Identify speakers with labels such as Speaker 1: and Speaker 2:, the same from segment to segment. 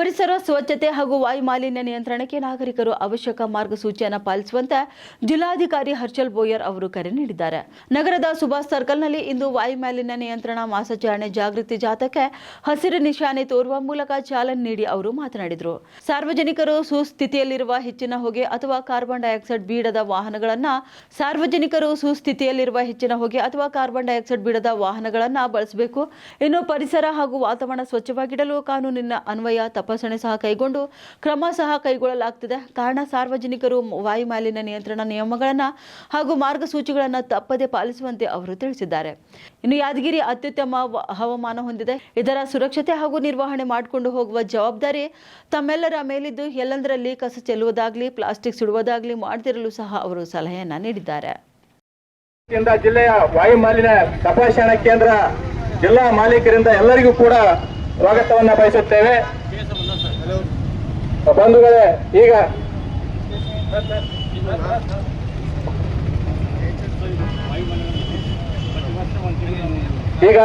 Speaker 1: ಪರಿಸರ, ಸ್ವಚ್ಛತೆ ಹಾಗೂ ವಾಯು ಮಾಲಿನ್ಯ ನಿಯಂತ್ರಣಕ್ಕೆ ನಾಗರಿಕರು ಅವಶ್ಯಕ ಮಾರ್ಗಸೂಚಿಯನ್ನು ಪಾಲಿಸುವಂತೆ ಜಿಲ್ಲಾಧಿಕಾರಿ ಹರ್ಷಲ್ ಬೋಯರ್ ಅವರು ಕರೆ ನೀಡಿದ್ದಾರೆ. ನಗರದ ಸುಭಾಷ್ ಸರ್ಕಲ್ನಲ್ಲಿ ಇಂದು ವಾಯು ಮಾಲಿನ್ಯ ನಿಯಂತ್ರಣ ಮಾಸಾಚರಣೆ ಜಾಗೃತಿ ಜಾಥಾಕ್ಕೆ ಹಸಿರು ನಿಶಾನೆ ತೋರುವ ಮೂಲಕ ಚಾಲನೆ ನೀಡಿ ಅವರು ಮಾತನಾಡಿದರು. ಸಾರ್ವಜನಿಕರು ಸುಸ್ಥಿತಿಯಲ್ಲಿರುವ ಹೆಚ್ಚಿನ ಹೊಗೆ ಅಥವಾ ಕಾರ್ಬನ್ ಡೈಆಕ್ಸೈಡ್ ಬೀಡದ ವಾಹನಗಳನ್ನು ಸಾರ್ವಜನಿಕರು ಸುಸ್ಥಿತಿಯಲ್ಲಿರುವ ಹೆಚ್ಚಿನ ಹೊಗೆ ಅಥವಾ ಕಾರ್ಬನ್ ಡೈಆಕ್ಸೈಡ್ ಬೀಡದ ವಾಹನಗಳನ್ನು ಬಳಸಬೇಕು. ಇನ್ನು ಪರಿಸರ ಹಾಗೂ ವಾತಾವರಣ ಸ್ವಚ್ಛವಾಗಿಡಲು ಕಾನೂನಿನ ಅನ್ವಯ ತಪಾಸಣೆ ಸಹ ಕೈಗೊಂಡು ಕ್ರಮ ಸಹ ಕೈಗೊಳ್ಳಲಾಗ್ತಿದೆ. ಕಾರಣ ಸಾರ್ವಜನಿಕರು ವಾಯು ಮಾಲಿನ್ಯ ನಿಯಂತ್ರಣ ನಿಯಮಗಳನ್ನು ಹಾಗೂ ಮಾರ್ಗಸೂಚಿಗಳನ್ನು ತಪ್ಪದೆ ಪಾಲಿಸುವಂತೆ ಅವರು ತಿಳಿಸಿದ್ದಾರೆ. ಇನ್ನು ಯಾದಗಿರಿ ಅತ್ಯುತ್ತಮ ಹವಾಮಾನ ಹೊಂದಿದೆ. ಇದರ ಸುರಕ್ಷತೆ ಹಾಗೂ ನಿರ್ವಹಣೆ ಮಾಡಿಕೊಂಡು ಹೋಗುವ ಜವಾಬ್ದಾರಿ ತಮ್ಮೆಲ್ಲರ ಮೇಲಿದ್ದು, ಎಲ್ಲಂದರಲ್ಲಿ ಕಸ ಚೆಲ್ಲುವುದಾಗಲಿ, ಪ್ಲಾಸ್ಟಿಕ್ ಸುಡುವುದಾಗಲಿ ಮಾಡದಿರಲು ಸಹ ಅವರು ಸಲಹೆಯನ್ನ ನೀಡಿದ್ದಾರೆ.
Speaker 2: ಜಿಲ್ಲೆಯ ವಾಯು ಮಾಲಿನ್ಯ ತಪಾಸಣಾ ಕೇಂದ್ರ ಜಿಲ್ಲಾ ಮಾಲೀಕರಿಂದ ಎಲ್ಲರಿಗೂ ಕೂಡ ಸ್ವಾಗತವನ್ನ ಬಯಸುತ್ತೇವೆ. ಬಂಧುಗಳೇ, ಈಗ. ಈಗ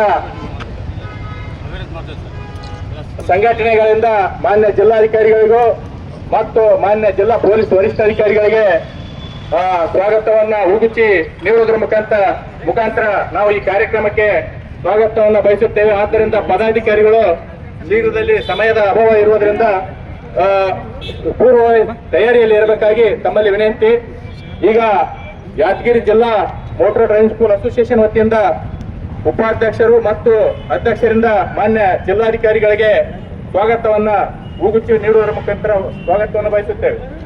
Speaker 2: ಸಂಘಟನೆಗಳಿಂದ ಮಾನ್ಯ ಜಿಲ್ಲಾಧಿಕಾರಿಗಳಿಗೂ ಮತ್ತು ಮಾನ್ಯ ಜಿಲ್ಲಾ ಪೊಲೀಸ್ ವರಿಷ್ಠಾಧಿಕಾರಿಗಳಿಗೆ ಸ್ವಾಗತವನ್ನ ಉಗುಚಿ ನೀಡುವುದರ ಮುಖಾಂತರ ಮುಖಾಂತರ ನಾವು ಈ ಕಾರ್ಯಕ್ರಮಕ್ಕೆ ಸ್ವಾಗತವನ್ನ ಬಯಸುತ್ತೇವೆ. ಆದ್ದರಿಂದ ಪದಾಧಿಕಾರಿಗಳು ಶೀಘ್ರದಲ್ಲಿ ಸಮಯದ ಅಭಾವ ಇರುವುದರಿಂದ ಪೂರ್ವ ತಯಾರಿಯಲ್ಲಿ ಇರಬೇಕಾಗಿ ತಮ್ಮಲ್ಲಿ ವಿನಂತಿ. ಈಗ ಯಾದಗಿರಿ ಜಿಲ್ಲಾ ಮೋಟರ್ ಡ್ರೈವಿಂಗ್ ಸ್ಕೂಲ್ ಅಸೋಸಿಯೇಷನ್ ವತಿಯಿಂದ ಉಪಾಧ್ಯಕ್ಷರು ಮತ್ತು ಅಧ್ಯಕ್ಷರಿಂದ ಮಾನ್ಯ ಜಿಲ್ಲಾಧಿಕಾರಿಗಳಿಗೆ ಸ್ವಾಗತವನ್ನು ಹೂಗುಚ್ಚಿ ನೀಡುವುದರ ಮುಖಾಂತರ ಸ್ವಾಗತವನ್ನು ಬಯಸುತ್ತೇವೆ.